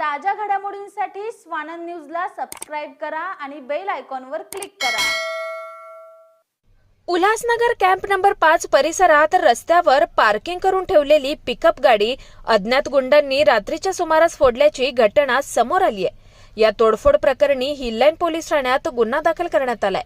ताज्या घडामोडींसाठी स्वानंद न्यूजला सबस्क्राईब करा आणि बेल आयकॉनवर क्लिक करा. उल्हासनगर कॅम्प नंबर पाच परिसरात रस्त्यावर पार्किंग करून ठेवलेली पिकअप गाडी अज्ञात गुंडांनी रात्रीच्या सुमारास फोडल्याची घटना समोर आली आहे या तोडफोड प्रकरणी हिल्लाईन पोलीस ठाण्यात गुन्हा दाखल करण्यात आलाय.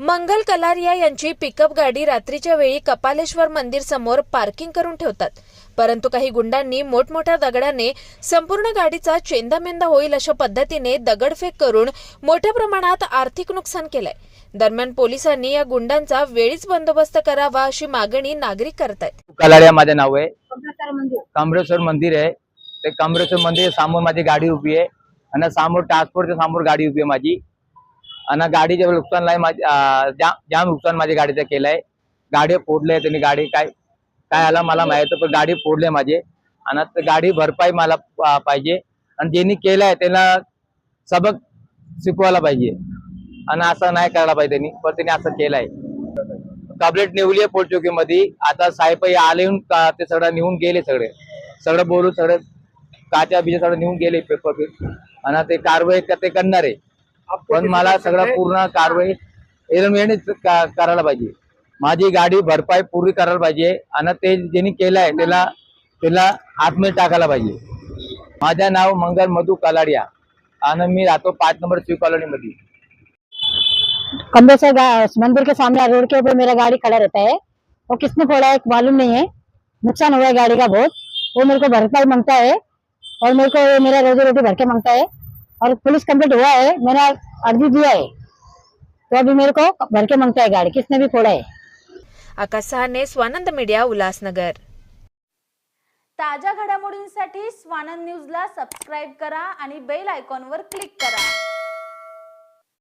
मंगल कलारिया यांची पिकअप गाडी रात्रीच्या वेळी कपालेश्वर मंदिर समोर पार्किंग करून ठेवतात. परंतु काही गुंडांनी मोठमोठ्या दगडाने संपूर्ण गाडीचा चेंदामेंदा होईल अशा पद्धतीने दगडफेक करून मोठ्या प्रमाणात आर्थिक नुकसान केलंय. दरम्यान पोलिसांनी या गुंडांचा वेळीच बंदोबस्त करावा अशी मागणी नागरिक करतायत. कलाड्या माझं नाव आहे. कांबरेश्वर मंदिर. आहे. ते कांबरेश्वर मंदिर समोर माझी गाडी उभी आहे. आणि समोर ट्रान्सपोर्टच्या समोर गाडी उभी आहे माझी. आणि गाडीचे नुकसान नाही जाम नुकसान माझ्या गाडीचं केलं आहे गाडी फोडले त्यांनी गाडी काय काय आला मला माहीत पण गाडी फोडले माझे. आणि ते गाडी भरपाई मला पाहिजे. आणि ज्यांनी केलं आहे त्यांना सबक शिकवायला पाहिजे. आणि असं नाही करायला पाहिजे त्यांनी पण त्यांनी असं केलं आहे कबलेट नेवली आहे पोटचौकीमध्ये. आता साहेब आले येऊन का ते सगळं नेऊन गेले सगळे. सगळं बोलून सगळं काच्या बिजा सगळं नेऊन गेले पेपर आणि ते कारवाई ते करणार आहे. पण मला सगळं पूर्ण कारवाई एरमेनेच करायला पाहिजे. माझी गाडी भरपाई पूर्ण करायला पाहिजे आणि ते ज्यांनी केलंय त्याला त्याला आतमध्ये टाकायला पाहिजे. माझं नाव मंगल मधु कलाडिया आणि मी राहतो पाच नंबर शिव कॉलनी मध्ये खंबे से गा- मंदिर के सामने रोड के ऊपर मेरा गाड़ी खड़ा रहता है। वो किसने फोड़ा है मालूम नहीं है। नुकसान हुआ है गाड़ी का बहुत। वो मेरे को भरपाई मांगता है और मेरे को ये मेरा रोजी रोटी भर के मांगता है। और पुलिस कंप्लेंट हुआ है मैंने अर्जी दिया है। तो अभी मेरे को भर के मांगता है गाड़ी किसने भी फोड़ा है। आकाश सहाने स्वानंद मीडिया उल्हासनगर। ताज्या घडामोडींसाठी स्वानंद न्यूजला सबस्क्राईब करा आणि बेल आयकॉनवर क्लिक करा.